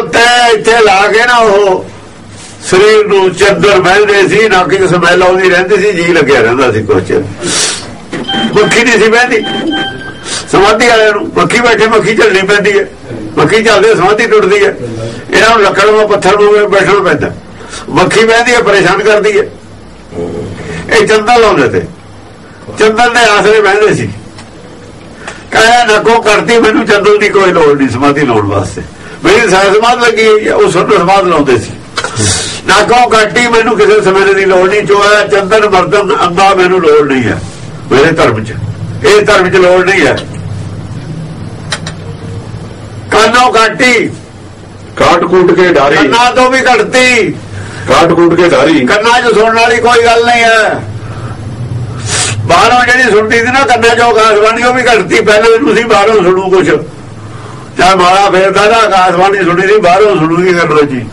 ਉੱਤੇ ਇੱਥੇ ਲਾ ਕੇ ਨਾ ਉਹ ਸਰੀਰ ਨੂੰ ਚੱਦਰ ਬਹਿੰਦੇ ਸੀ, ਨਾ ਕਿ ਸਮੈਲ ਆਉਂਦੀ ਰਹਿੰਦੀ ਸੀ, ਜੀ ਲੱਗਿਆ ਰਹਿੰਦਾ ਸੀ ਕੁਛ। ਮੱਖੀ ਨਹੀਂ ਸੀ ਬਹਿੰਦੀ। ਸਮਾਧੀ ਵਾਲਿਆਂ ਨੂੰ ਮੱਖੀ ਬੈਠੇ, ਮੱਖੀ ਝੱਲਣੀ ਪੈਂਦੀ ਹੈ। ਮੱਖੀ ਝੱਲਦੇ ਸਮਾਧੀ ਟੁੱਟਦੀ ਹੈ। ਇਹਨਾਂ ਨੂੰ ਲੱਕੜ ਨੂੰ ਪੱਥਰ ਨੂੰ ਬੈਠਣਾ ਪੈਂਦਾ। ਮੱਖੀ ਬਹਿੰਦੀ ਹੈ, ਪਰੇਸ਼ਾਨ ਕਰਦੀ ਹੈ। ਇਹ ਚੰਦਨ ਲਾਉਂਦੇ ਤੇ। ਚੰਦਨ ਦੇ ਆਸਰੇ ਬਹਿੰਦੇ ਸੀ। ਕਾਇਆ ਨਕੋ ਕਰਦੀ, ਮੈਨੂੰ ਚੰਦਨ ਦੀ ਕੋਈ ਲੋੜ ਨਹੀਂ, ਸਮਾਧੀ ਲਾਉਣ ਵਾਸਤੇ। ਮੇਰੀ ਸਮਾਧ ਲੱਗੀ ਹੋਈ ਹੈ ਉਹ ਸੁਣ ਸਮਾਧ ਲਾਉਂਦੇ ਸੀ। ਨਾਕੋ ਕਾਟੀ ਮੈਨੂੰ ਕਿਸੇ ਸਮੇਂ ਦੀ ਲੋੜ ਨਹੀਂ ਚੋਇਆ ਚੰਦਨ ਮਰਦਨ ਅੰਗਾ ਮੈਨੂੰ ਲੋੜ ਨਹੀਂ ਹੈ ਮੇਰੇ ਧਰਮ 'ਚ। ਇਹ ਧਰਮ 'ਚ ਲੋੜ ਨਹੀਂ ਹੈ। ਕਾਨੋ ਕਾਟੀ ਕਾਟ ਕੂਟ ਕੇ ਡਾਰੀ। ਕੰਨਾਂ ਤੋਂ ਵੀ ਘਟਤੀ ਕਾਟ ਕੂਟ ਕੇ ਡਾਰੀ। ਕੰਨਾਂ 'ਚ ਸੁਣਨ ਵਾਲੀ ਕੋਈ ਗੱਲ ਨਹੀਂ ਹੈ। ਬਾਹਰੋਂ ਜਿਹੜੀ ਸੁਣਦੀ ਸੀ ਨਾ ਕੰਨਾਂ 'ਚੋਂ ਆਕਾਸ਼ਬਾਣੀ ਉਹ ਵੀ ਘਟਤੀ ਪਹਿਲੇ ਨੂੰ ਸੀ ਬਾਹਰੋਂ ਸੁਣੂ ਕੁਛ। ਚਾਹ ਮਾਰਾ ਫੇਰਦਾ ਨਾ ਆਕਾਸ਼ਵਾਣੀ ਸੁਣੀ ਸੀ, ਬਾਹਰੋਂ ਸੁਣੂਗੀ ਕਰਨਾ ਜੀ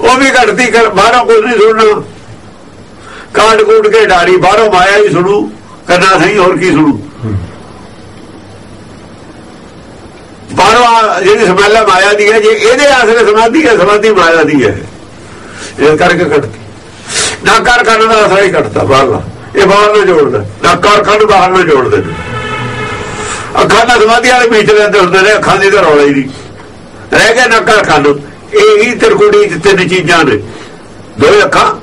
ਉਹ ਵੀ ਘਟਤੀ ਕਰ ਬਾਹਰੋਂ ਕੁਝ ਨਹੀਂ ਸੁਣਨਾ। ਕਾਟ ਕੂਟ ਕੇ ਡਾਰੀ ਬਾਹਰੋਂ ਮਾਇਆ ਹੀ ਸੁਣੂ ਕਰਨਾ ਸਹੀ ਹੋਰ ਕੀ ਸੁਣੂ। ਬਾਹਰੋਂ ਜਿਹੜੀ ਸਮੈਲ ਮਾਇਆ ਦੀ ਹੈ, ਜੇ ਇਹਦੇ ਆਸਰੇ ਸਮਾਧੀ ਹੈ, ਸਮਾਧੀ ਮਾਇਆ ਦੀ ਹੈ। ਇਸ ਕਰਕੇ ਘਟਦੀ ਨਾ ਕਰ ਕਰਨ ਦਾ ਆਸਰਾ ਹੀ ਘਟਦਾ ਬਾਹਰਲਾ। ਇਹ ਬਾਹਰ ਨਾਲ ਜੋੜਦਾ। ਨਾ ਕਰ ਕਰਨ ਬਾਹਰ ਨਾਲ ਜੋੜਦੇ। ਨੇ ਅੱਖਾਂ ਦਾ ਸਮਾਧੀ ਵਾਲੇ ਵਿੱਚ ਰਹਿੰਦੇ ਹੁੰਦੇ ਨੇ, ਅੱਖਾਂ ਦੀ ਤਾਂ ਰੌਲਾ ਹੀ ਨਹੀਂ। ਰਹਿ ਗਿਆ ਨਾ ਕਰ ਕੰਨ ਇਹੀ ਹੀ ਤਿਰਕੁੜੀ ਚ ਤਿੰਨ ਚੀਜ਼ਾਂ ਨੇ। ਦੋਵੇਂ ਅੱਖਾਂ,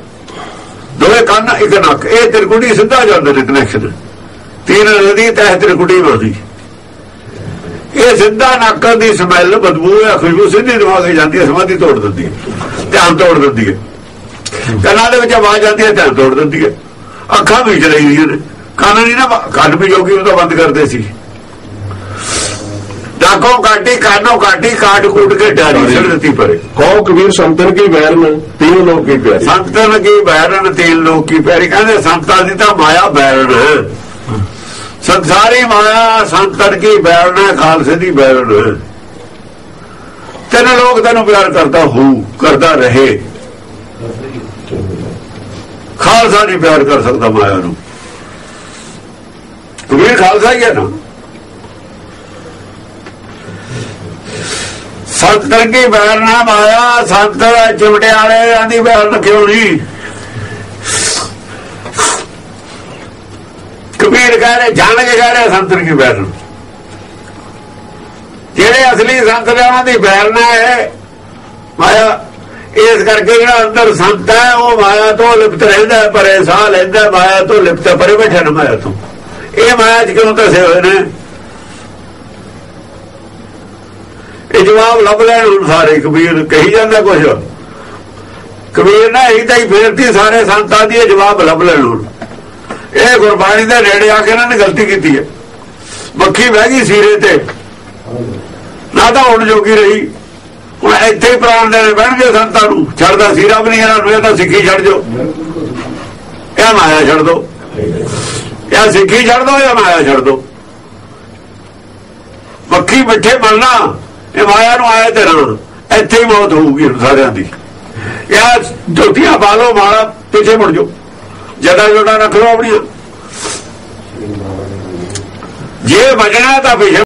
ਦੋਵੇਂ ਕੰਨ, ਇੱਕ ਨੱਕ। ਇਹ ਤਿਰਕੁੜੀ ਸਿੱਧਾ ਜਾਂਦੇ ਨੇ ਕਨੈਕਸ਼ਨ ਤੀਨ ਨਦੀ ਤਹਿ ਤਿਰਕੁੜੀ ਵਰਦੀ ਇਹ ਸਿੱਧਾ ਨੱਕ ਦੀ ਸਮੈਲ ਬਦਬੂ ਹੈ, ਖੁਸ਼ਬੂ ਸਿੱਧੀ ਦਿਮਾਗੇ ਜਾਂਦੀ ਹੈ, ਸਮਾਧੀ ਤੋੜ ਦਿੰਦੀ ਹੈ। ਧਿਆਨ ਤੋੜ ਦਿੰਦੀ ਹੈ। ਕੰਨਾਂ ਦੇ ਵਿੱਚ ਆਵਾਜ਼ ਆਉਂਦੀ ਹੈ, ਧਿਆਨ ਤੋੜ ਦਿੰਦੀ ਹੈ। ਅੱਖਾਂ ਵੀ ਚਲਾਈਆਂ ਨੇ। ਕੰਨ ਨਹੀਂ ਨਾ, ਕੰਨ ਵੀ ਜੋਗੀ ਉਹ ਤਾਂ ਬੰਦ ਕਰਦੇ ਸੀ। ਨਾਕੋਂ ਕਾਟੀ ਕਾਨੋਂ ਕਾਟੀ ਕਾਟ ਕੂਟ ਕੇ ਡਾਰੀ ਛੱਡ ਦਿੱਤੀ ਪਰੇ। ਕਹੋ ਕਬੀਰ ਸੰਤਨ ਕੀ ਬੈਰਨ ਤੀਨ ਲੋਕ ਕੀ ਪਿਆਰੀ। ਸੰਤਨ ਕੀ ਬੈਰਨ ਤੀਨ ਲੋਕ ਕੀ ਪਿਆਰੀ। ਕਹਿੰਦੇ ਸੰਤਾਂ ਦੀ ਤਾਂ ਮਾਇਆ ਬੈਰਨ ਹੈ ਸੰਸਾਰੀ ਮਾਇਆ ਸੰਤਨ ਕੀ ਬੈਰਨ ਹੈ ਖਾਲਸੇ ਦੀ ਬੈਰਨ ਹੈ ਤੈਨੂੰ ਲੋਕ ਤੈਨੂੰ ਪਿਆਰ ਕਰਦਾ ਹੋ ਕਰਦਾ ਰਹੇ। ਖਾਲਸਾ ਨਹੀਂ ਪਿਆਰ ਕਰ ਸਕਦਾ ਮਾਇਆ ਨੂੰ। ਕਬੀਰ ਖਾਲਸਾ ਹੀ ਹੈ ਨਾ। ਸੰਤ ਕੀ ਬੈਰਨਾ ਮਾਇਆ ਸੰਤ ਚਿਮਟੇ ਵਾਲੇ ਦੀ ਬੈਰਨ ਕਿਉਂ ਨਹੀਂ? ਕਬੀਰ ਕਹ ਰਹੇ ਜਾਣ ਕੇ ਕਹ ਰਹੇ ਸੰਤ ਕੀ ਬੈਰਨ ਜਿਹੜੇ ਅਸਲੀ ਸੰਤ ਨੇ ਉਹਨਾਂ ਦੀ ਬੈਰਨਾ ਹੈ। ਮਾਇਆ ਇਸ ਕਰਕੇ ਜਿਹੜਾ ਅੰਦਰ ਸੰਤ ਹੈ ਉਹ ਮਾਇਆ ਤੋਂ ਲਿਪਤ ਰਹਿੰਦਾ ਪਰੇ ਸਾਹ ਲੈਂਦਾ ਮਾਇਆ ਤੋਂ ਲਿਪਤ ਹੈ, ਪਰੇ ਬੈਠਣ ਮਾਇਆ ਤੋਂ। ਇਹ ਮਾਇਆ ਚ ਕਿਉਂ ਤਸੇ ਹੋਏ ਨੇ? ਇਹ ਜਵਾਬ ਲੱਭ ਲੈਣ ਹੁਣ ਸਾਰੇ, ਕਬੀਰ ਕਹੀ ਜਾਂਦਾ ਕੁਝ ਕਬੀਰ ਨਾ ਇਹੀ ਤਾਂ ਹੀ ਫੇਰਤੀ, ਸਾਰੇ ਸੰਤਾਂ ਦੀ ਇਹ ਜਵਾਬ ਲੱਭ ਲੈਣ ਹੁਣ। ਇਹ ਗੁਰਬਾਣੀ ਦੇ ਨੇੜੇ ਆ ਕੇ ਇਹਨਾਂ ਨੇ ਗਲਤੀ ਕੀਤੀ ਹੈ। ਮੱਖੀ ਬਹਿ ਗਈ ਸੀਰੇ ਤੇ। ਨਾ ਤਾਂ ਹੁਣ ਜੋਗੀ ਰਹੀ। ਹੁਣ ਇੱਥੇ ਹੀ ਪ੍ਰਾਣ ਦੇਣੇ ਬਹਿਣਗੇ ਸੰਤਾਂ ਨੂੰ। ਛੱਡਦਾ ਸੀਰਾ ਵੀ ਨਹੀਂ ਇਹਨਾਂ ਨੂੰ, ਇਹ ਤਾਂ ਸਿੱਖੀ ਛੱਡ ਜੋ ਇਹ ਮਾਇਆ ਛੱਡ ਦੋ ਇਹ ਸਿੱਖੀ ਛੱਡ ਦੋ ਜਾਂ ਮਾਇਆ ਛੱਡ ਦੋ ਮੱਖੀ ਮਿੱਠੇ ਬਣਨਾ। ਇਹ ਮਾਇਆ ਨੂੰ ਆਇਆ ਤੇ ਰਹਿਣਾ ਇੱਥੇ ਹੀ ਮੌਤ ਹੋਊਗੀ ਸਾਰਿਆਂ ਦੀ। ਯਾਰ, ਜੋਤੀਆਂ ਬਾਲੋ ਮਾਰਾ ਪਿੱਛੇ ਮੁੜ ਜਾਓ। ਜਦਾ ਜੋੜਾ ਰੱਖ ਲਓ ਆਪਣੀਆਂ। ਜੇ ਬਚਣਾ ਤਾਂ ਪਿੱਛੇ